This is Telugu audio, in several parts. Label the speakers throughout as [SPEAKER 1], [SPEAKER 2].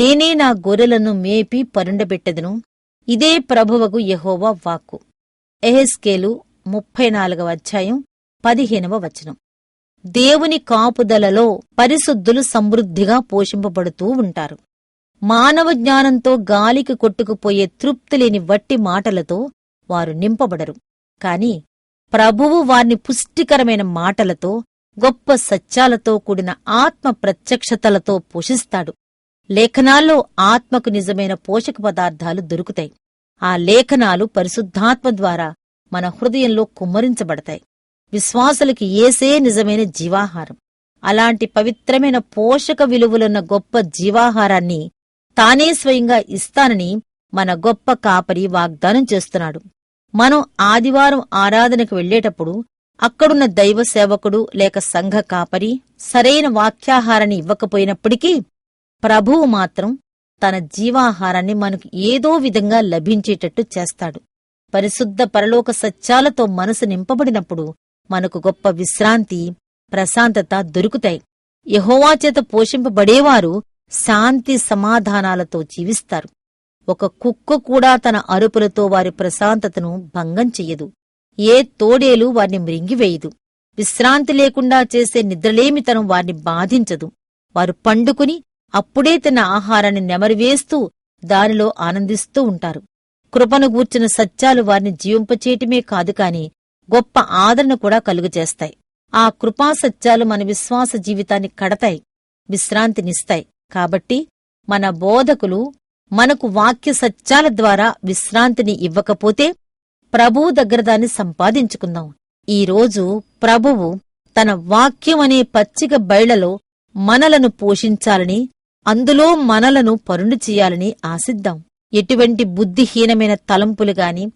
[SPEAKER 1] నేనే నా గొర్రెలను మేపి పరుండబెట్టెదను. ఇదే ప్రభువకు యహోవా వాక్కు. ఎహెస్కేలు ముప్పై నాలుగవ అధ్యాయం పదిహేనవ వచనం. దేవుని కాపుదలలో పరిశుద్ధులు సమృద్ధిగా పోషింపబడుతూ ఉంటారు. మానవ జ్ఞానంతో గాలికి కొట్టుకుపోయే తృప్తిలేని వట్టి మాటలతో వారు నింపబడరు. కాని ప్రభువు వారిని పుష్టికరమైన మాటలతో గొప్ప సత్యాలతో కూడిన ఆత్మ ప్రత్యక్షతలతో పోషిస్తాడు. లేఖనాల్లో ఆత్మకు నిజమైన పోషక పదార్థాలు దొరుకుతాయి. ఆ లేఖనాలు పరిశుద్ధాత్మ ద్వారా మన హృదయంలో కుమ్మరించబడతాయి. విశ్వాసులకి ఏసే నిజమైన జీవాహారం. అలాంటి పవిత్రమైన పోషక విలువలున్న గొప్ప జీవాహారాన్ని తానే స్వయంగా ఇస్తానని మన గొప్ప కాపరి వాగ్దానం చేస్తున్నాడు. మనం ఆదివారం ఆరాధనకు వెళ్ళేటప్పుడు అక్కడున్న దైవ సేవకుడు లేక సంఘ కాపరి సరైన వాక్యాహారాన్ని ఇవ్వకపోయినప్పటికీ ప్రభువు మాత్రం తన జీవాహారాన్ని మనకు ఏదో విధంగా లభించేటట్టు చేస్తాడు. పరిశుద్ధ పరలోక సత్యాలతో మనసు నింపబడినప్పుడు మనకు గొప్ప విశ్రాంతి ప్రశాంతత దొరుకుతాయి. యహోవా చేత పోషింపబడేవారు శాంతి సమాధానాలతో జీవిస్తారు. ఒక కుక్క కూడా తన అరుపులతో వారి ప్రశాంతతను భంగం చెయ్యదు. ఏ తోడేలు వారిని మృంగివేయదు. విశ్రాంతి లేకుండా చేసే నిద్రలేమితనం వారిని బాధించదు. వారు పండుకుని అప్పుడే తన ఆహారాన్ని నెమరివేస్తూ దానిలో ఆనందిస్తూ ఉంటారు. కృపను గూర్చిన సత్యాలు వారిని జీవింపచేయటమే కాదు కాని గొప్ప ఆదరణ కూడా కలుగజేస్తాయి. ఆ కృపా సత్యాలు మన విశ్వాస జీవితాన్ని కడతాయి విశ్రాంతినిస్తాయి. కాబట్టి మన బోధకులు మనకు వాక్య సత్యాల ద్వారా విశ్రాంతిని ఇవ్వకపోతే ప్రభువు దగ్గర దాన్ని సంపాదించుకుందాం. ఈరోజు ప్రభువు తన వాక్యం అనే పచ్చిక బయళ్ళలో మనలను పోషించాలని అందులో మనలను పరుండు చేయాలని ఆశిద్దాం. ఎటువంటి బుద్ధిహీనమైన తలంపులు గాని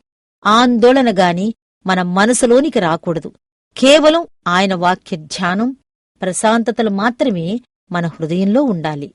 [SPEAKER 1] ఆందోళన గాని మన మనసులోనికి రాకూడదు. కేవలం ఆయన వాక్య ధ్యానం ప్రశాంతతలు మాత్రమే మన హృదయంలో ఉండాలి.